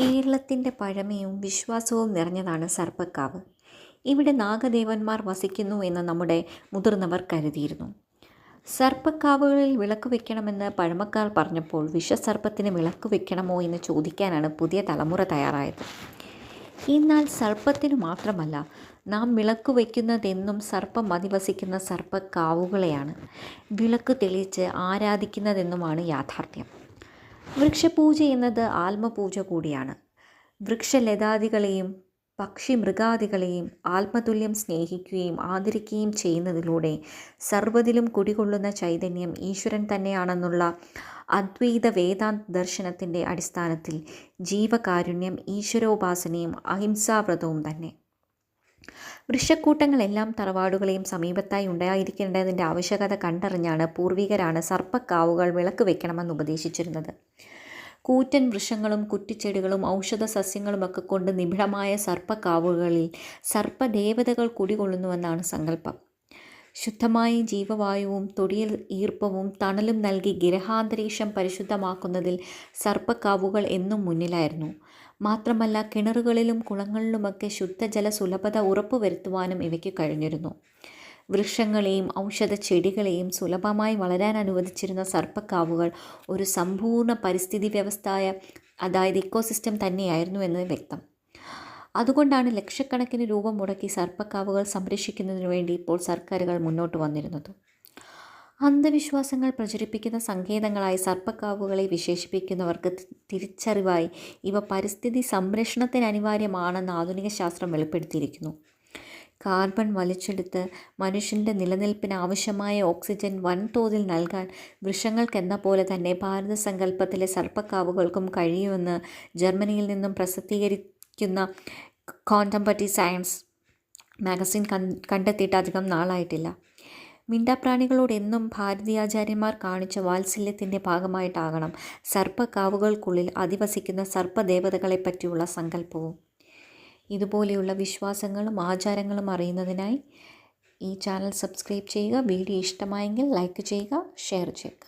കേരളത്തിന്റെ പഴമയും വിശ്വാസവും നിറഞ്ഞതാണ് സർപ്പക്കാവ്. ഇവിടെ നാഗദേവന്മാർ വസിക്കുന്നു എന്ന് നമ്മുടെ മുതിർന്നവർ കരുതിയിരുന്നു. സർപ്പക്കാവുകളിൽ വിളക്ക് വെക്കണമെന്ന് പഴമക്കാർ പറഞ്ഞപ്പോൾ വിഷസർപ്പത്തിന് വിളക്ക് വെക്കണമോ എന്ന് ചോദിക്കാനാണ് പുതിയ തലമുറ തയ്യാറായത്. എന്നാൽ സർപ്പത്തിനു മാത്രമല്ല നാം വിളക്ക് വയ്ക്കുന്നതെന്നും സർപ്പം അധിവസിക്കുന്ന സർപ്പക്കാവുകളെയാണ് വിളക്ക് തെളിയിച്ച് ആരാധിക്കുന്നതെന്നുമാണ് യാഥാർത്ഥ്യം. വൃക്ഷപൂജ എന്നത് ആത്മപൂജ കൂടിയാണ്. വൃക്ഷലതാദികളെയും പക്ഷി മൃഗാദികളെയും ആത്മതുല്യം സ്നേഹിക്കുകയും ആദരിക്കുകയും ചെയ്യുന്നതിലൂടെ സർവതിലും കുടികൊള്ളുന്ന ചൈതന്യം ഈശ്വരൻ തന്നെയാണെന്നുള്ള അദ്വൈത വേദാന്ത ദർശനത്തിന്റെ അടിസ്ഥാനത്തിൽ ജീവകാരുണ്യം ഈശ്വരോപാസനയും അഹിംസാവ്രതവും തന്നെ. വൃക്ഷക്കൂട്ടങ്ങളെല്ലാം തറവാടുകളെയും സമീപത്തായി ഉണ്ടായിരിക്കേണ്ടതിന്റെ ആവശ്യകത കണ്ടറിഞ്ഞാണ് പൂർവികരാണ് സർപ്പക്കാവുകൾ വിളക്ക് വെക്കണമെന്ന് ഉപദേശിച്ചിരുന്നത്. കൂറ്റൻ വൃക്ഷങ്ങളും കുറ്റിച്ചെടികളും ഔഷധ സസ്യങ്ങളുമൊക്കെ കൊണ്ട് നിബിഡമായ സർപ്പക്കാവുകളിൽ സർപ്പദേവതകൾ കുടികൊള്ളുന്നുവെന്നാണ് സങ്കല്പം. ശുദ്ധമായ ജീവവായുവും തൊടിയിൽ ഈർപ്പവും തണലും നൽകി ഗ്രഹാന്തരീക്ഷം പരിശുദ്ധമാക്കുന്നതിൽ സർപ്പക്കാവുകൾ എന്നും മുന്നിലായിരുന്നു. മാത്രമല്ല കിണറുകളിലും കുളങ്ങളിലുമൊക്കെ ശുദ്ധജല സുലഭത ഉറപ്പുവരുത്തുവാനും ഇവയ്ക്ക് കഴിഞ്ഞിരുന്നു. വൃക്ഷങ്ങളെയും ഔഷധ ചെടികളെയും സുലഭമായി വളരാൻ അനുവദിച്ചിരുന്ന സർപ്പക്കാവുകൾ ഒരു സമ്പൂർണ പരിസ്ഥിതി വ്യവസ്ഥയായ അതായത് ഇക്കോസിസ്റ്റം തന്നെയായിരുന്നു എന്ന് വ്യക്തം. അതുകൊണ്ടാണ് ലക്ഷക്കണക്കിന് രൂപ മുടക്കി സർപ്പക്കാവുകൾ സംരക്ഷിക്കുന്നതിനു വേണ്ടി ഇപ്പോൾ സർക്കാരുകൾ മുന്നോട്ട് വന്നിരുന്നത്. അന്ധവിശ്വാസങ്ങൾ പ്രചരിപ്പിക്കുന്ന സങ്കേതങ്ങളായി സർപ്പക്കാവുകളെ വിശേഷിപ്പിക്കുന്നവർക്ക് തിരിച്ചറിവായി ഇവ പരിസ്ഥിതി സംരക്ഷണത്തിന് അനിവാര്യമാണെന്ന് ആധുനിക ശാസ്ത്രം വെളിപ്പെടുത്തിയിരിക്കുന്നു. കാർബൺ വലിച്ചെടുത്ത് മനുഷ്യന്റെ നിലനിൽപ്പിന് ആവശ്യമായ ഓക്സിജൻ വൻതോതിൽ നൽകാൻ വൃക്ഷങ്ങൾക്കെന്ന പോലെ തന്നെ ഭാരത സങ്കല്പത്തിലെ സർപ്പക്കാവുകൾക്കും കഴിയുമെന്ന് ജർമ്മനിയിൽ നിന്നും പ്രസിദ്ധീകരിക്കുന്ന കോണ്ടംപറ്റി സയൻസ് മാഗസിൻ കണ്ടെത്തിയിട്ട് അധികം നാളായിട്ടില്ല. മിണ്ടാപ്രാണികളോട് എന്നും ഭാരതീയാചാര്യന്മാർ കാണിച്ച വാത്സല്യത്തിന്റെ ഭാഗമായിട്ടാകണം സർപ്പക്കാവുകൾക്കുള്ളിൽ അധിവസിക്കുന്ന സർപ്പദേവതകളെപ്പറ്റിയുള്ള സങ്കല്പവും. ഇതുപോലെയുള്ള വിശ്വാസങ്ങളും ആചാരങ്ങളും അറിയുന്നതിനായി ഈ ചാനൽ സബ്സ്ക്രൈബ് ചെയ്യുക വീഡിയോ ഇഷ്ടമായെങ്കിൽ ലൈക്ക് ചെയ്യുക ഷെയർ ചെയ്യുക.